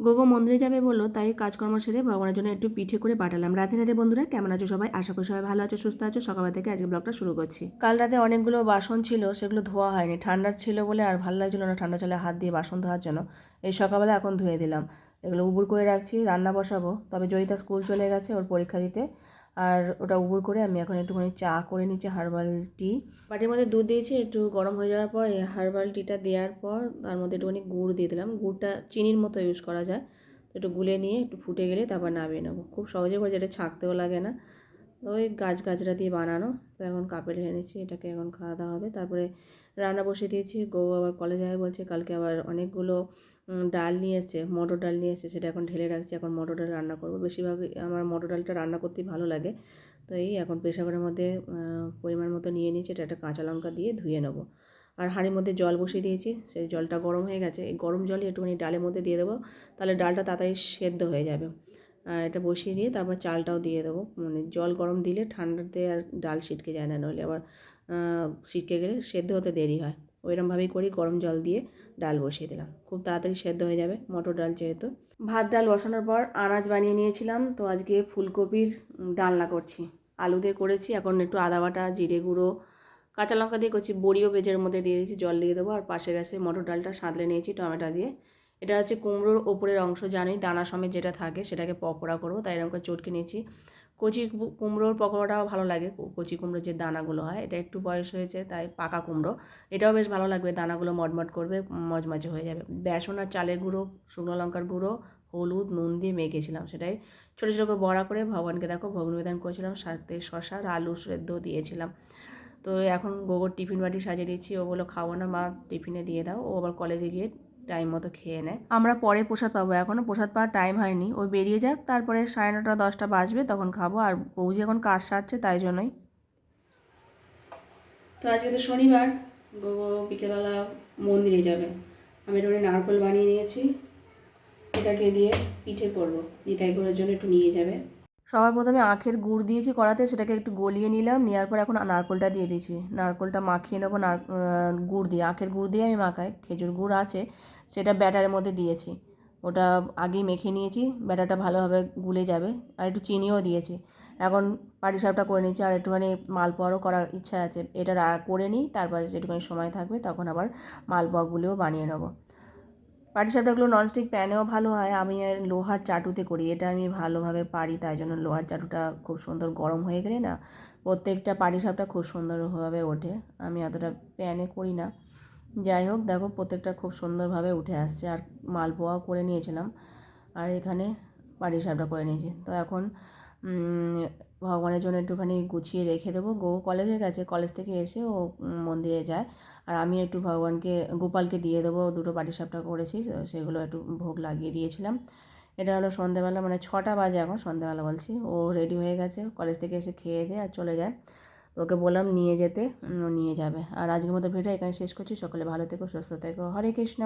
গোগো মন্দিরে যাবে বলল, তাই কাজকর্ম সেরে ভগবানের জন্য একটু পিঠে করে পাঠালাম। রাতে রাতে বন্ধুরা, কেমন আছো সবাই? আশা করি সবাই ভালো আছো, সুস্থ আছো। সকালবেলা থেকে আজকে ব্লগটা শুরু করছি। কাল রাতে অনেকগুলো বাসন ছিল, সেগুলো ধোয়া হয়নি। ঠান্ডা ছিল বলে আর ভালো লাগছিল না, ঠান্ডা চলে হাত দিয়ে বাসন ধোয়ার জন্য। এই সকালবেলা এখন ধুয়ে দিলাম। এগুলো উবুর করে রাখছি, রান্না বসাবো। তবে জয়িতা স্কুল চলে গেছে, ওর পরীক্ষা দিতে। আর ওটা উবুর করে আমি এখন একটুখানি চা করে নিচ্ছি, হার্বাল টি। বাটির মধ্যে দুধ দিয়েছি, একটু গরম হয়ে যাওয়ার পর এই হার্বাল টিটা দেওয়ার পর তার মধ্যে একটুখানি গুড় দিয়ে দিলাম। গুড়টা চিনির মতো ইউজ করা যায়। একটু গুলে নিয়ে একটু ফুটে গেলে তারপর নামিয়ে নেব। খুব সহজে করে যেটা ছাঁকতেও লাগে না। ওই গাছ গাছরা দিয়ে বানানো। তো এখন কাপে ঢেলে নিচ্ছি এটাকে এখন খাওয়া দাওয়া হবে। তারপরে রান্না বসিয়ে দিয়েছি, গৌ আবার কলেজে যাবে বলছে, কালকে আবার অনেকগুলো ডাল নিয়ে এসছে, মটর ডাল নিয়ে এসছে, সেটা এখন ঢেলে রাখছি, এখন মটর ডাল রান্না করব। বেশিরভাগই আমার মটর ডালটা রান্না করতেই ভালো লাগে। তো এই এখন প্রেশারের মধ্যে পরিমাণ মতো নিয়ে নিয়েছি, এটা একটা কাঁচা লঙ্কা দিয়ে ধুয়ে নেব। আর হাঁড়ির মধ্যে জল বসিয়ে দিয়েছি, সেই জলটা গরম হয়ে গেছে। এই গরম জলই একটুখানি ডালের মধ্যে দিয়ে দেবো, তাহলে ডালটা তাড়াতাড়ি সেদ্ধ হয়ে যাবে। আর এটা বসিয়ে দিয়ে তারপর চালটাও দিয়ে দেবো। মানে জল গরম দিলে ঠান্ডাতে আর ডাল ছিটকে যায় না, নইলে আবার ছিটকে গেলে সেদ্ধ হতে দেরি হয়। ওইরকমভাবেই করি, গরম জল দিয়ে ডাল বসিয়ে দিলাম। খুব তাড়াতাড়ি সেদ্ধ হয়ে যাবে মটর ডাল যেহেতু। ভাত ডাল বসানোর পর আনাজ বানিয়ে নিয়েছিলাম, তো আজকে ফুলকপির ডালনা করছি। আলু দিয়ে করেছি, এখন একটু আদা বাটা, জিরে গুঁড়ো, কাঁচা লঙ্কা দিয়ে করছি, বড়িও ভেজের মধ্যে দিয়ে দিয়েছি, জল দিয়ে দেবো। আর পাশে গেছে মটর ডালটা, সাঁতলে নিয়েছি টমেটো দিয়ে। এটা হচ্ছে কুমড়োর ওপরের অংশ জানি, দানা সমেত যেটা থাকে সেটাকে পকোড়া করব, তাই এরকম করে চটকে নিয়েছি। কচি কুমড়োর পকোড়াটাও ভালো লাগে কচি কুমড়োর যে দানাগুলো হয়, এটা একটু বয়স হয়েছে তাই পাকা কুমড়ো। এটাও বেশ ভালো লাগবে, দানাগুলো মটমট করবে, মজমজে হয়ে যাবে। বেসন আর চালের গুঁড়ো, শুকনো লঙ্কার গুঁড়ো, হলুদ, নুন দিয়ে মেখেছিলাম সেটাই। ছোটো ছোটো করে বড়া করে ভগবানকে দেখো ভোগ নিবেদন করেছিলাম, সাথে শশা আর আলু সেদ্ধ দিয়েছিলাম। তো এখন গোবর টিফিন বাটি সাজিয়ে দিচ্ছি, ও বলো খাব না, মা টিফিনে দিয়ে দাও, ও আবার কলেজে গিয়ে টাইম মতো খেয়ে নেয় আমরা পরে প্রসাদ পাবো এখনও প্রসাদ পাওয়ার টাইম হয়নি। ও বেরিয়ে যাক, তারপরে সাড়ে নটা, দশটা বাজবে, তখন খাব। আর বৌজি এখন কাজ সারছে, তাই জন্যই। তো আজকে তো শনিবার, গোগো বিকেলবেলা মন্দিরে যাবে। আমি এটা নারকল বানিয়ে নিয়েছি। এটাকে দিয়ে পিঠে করব। নিতাই করার জন্য একটু নিয়ে যাবে। সবার প্রথমে আখের গুড় দিয়েছি কড়াতে, সেটাকে একটু গলিয়ে নিলাম, নেওয়ার পর এখন নারকলটা দিয়ে দিয়েছি। নারকলটা মাখিয়ে নেব, নার গুড় দিয়ে। আখের গুড় দিয়ে আমি মাখাই, খেজুর গুড় আছে, সেটা ব্যাটারের মধ্যে দিয়েছি। ওটা আগেই মেখে নিয়েছি, ব্যাটারটা ভালোভাবে গুলে যাবে, আর একটু চিনিও দিয়েছি। এখন পাটিসাপটা করে নিচ্ছি, আর একটুখানি মালপোয়ারও করার ইচ্ছা আছে। এটা করে নিই, তারপর যেটুখানি সময় থাকবে, তখন আবার মালপোয়াগুলিও বানিয়ে নেব। পাটিসাপটাগুলো ননস্টিক প্যানেও ভালো হয়, আমি আর লোহার চাটুতে করি, এটা আমি ভালোভাবে পারি, তাই জন্য লোহার চাটুটা খুব সুন্দর গরম হয়ে গেলে না, প্রত্যেকটা পাটিসাপটা খুব সুন্দরভাবে ওঠে, আমি অতটা প্যানে করি না। যাই হোক, দেখো প্রত্যেকটা খুব সুন্দরভাবে উঠে আসছে, আর মালপোয়াও করে নিয়েছিলাম, আর এখানে পাটিসাপটা করে নিয়েছি, তো এখন ভগবানের জন্য একটুখানি গুছিয়ে রেখে দেবো। গো কলেজে গেছে কলেজ থেকে এসে ও মন্দিরে যায়। আর আমি একটু ভগবানকে, গোপালকে দিয়ে দেবো। দুটো পাটিসাপটা করেছি সেগুলো একটু ভোগ লাগিয়ে দিয়েছিলাম। এটা হলো সন্ধেবেলা মানে ছটা বাজে এখন সন্ধেবেলা বলছি। ও রেডি হয়ে গেছে কলেজ থেকে এসে খেয়ে দিয়ে আর চলে যায়। তো ওকে বললাম নিয়ে যেতে নিয়ে যাবে। আর আজকের মতো ভিডিও এখানে শেষ করছি। সকলে ভালো থেকো, সুস্থ থেকো। হরে কৃষ্ণ!